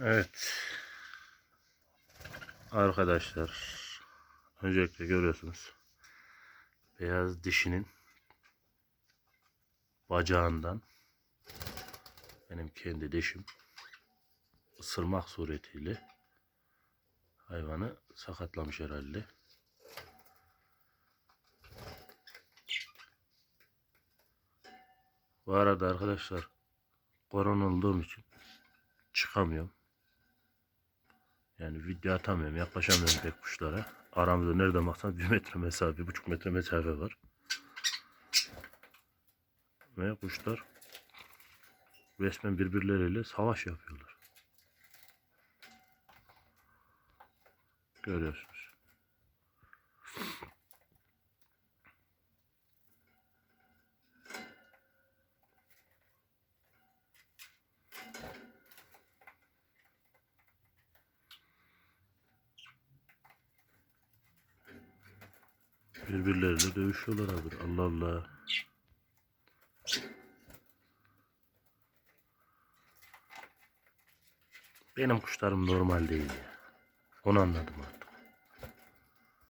Evet. Arkadaşlar. Öncelikle görüyorsunuz. Beyaz dişinin bacağından benim kendi dişim ısırmak suretiyle hayvanı sakatlamış herhalde. Bu arada arkadaşlar korona olduğum için çıkamıyorum. Yani video atamıyorum, yaklaşamıyorum pek kuşlara. Aramızda nerede baksan bir metre mesafe, bir buçuk metre mesafe var. Ve kuşlar resmen birbirleriyle savaş yapıyorlar. Görüyorsunuz. Birbirleriyle dövüşüyorlar abi. Allah Allah. Benim kuşlarım normal değil. Onu anladım abi.